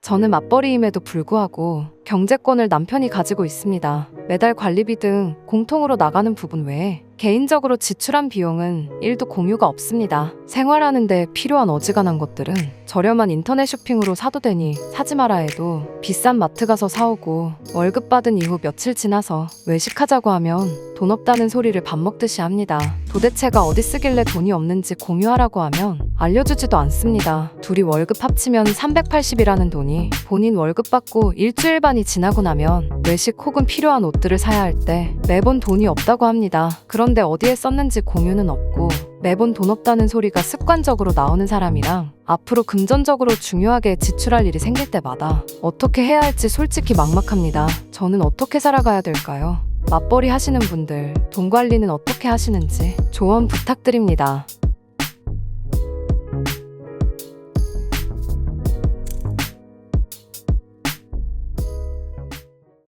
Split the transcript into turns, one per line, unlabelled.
저는 맞벌이임에도 불구하고 경제권을 남편이 가지고 있습니다. 매달 관리비 등 공통으로 나가는 부분 외에 개인적으로 지출한 비용은 1도 공유가 없습니다. 생활하는데 필요한 어지간한 것들은 저렴한 인터넷 쇼핑으로 사도 되니 사지 마라 해도 비싼 마트 가서 사오고 월급 받은 이후 며칠 지나서 외식하자고 하면 돈 없다는 소리를 밥 먹듯이 합니다. 도대체가 어디 쓰길래 돈이 없는지 공유하라고 하면 알려주지도 않습니다. 둘이 월급 합치면 380이라는 돈이 본인 월급 받고 일주일 반이 지나고 나면 외식 혹은 필요한 옷들을 사야 할 때 매번 돈이 없다고 합니다. 그런데 어디에 썼는지 공유는 없고 매번 돈 없다는 소리가 습관적으로 나오는 사람이랑 앞으로 금전적으로 중요하게 지출할 일이 생길 때마다 어떻게 해야 할지 솔직히 막막합니다. 저는 어떻게 살아가야 될까요? 맞벌이 하시는 분들 돈 관리는 어떻게 하시는지 조언 부탁드립니다.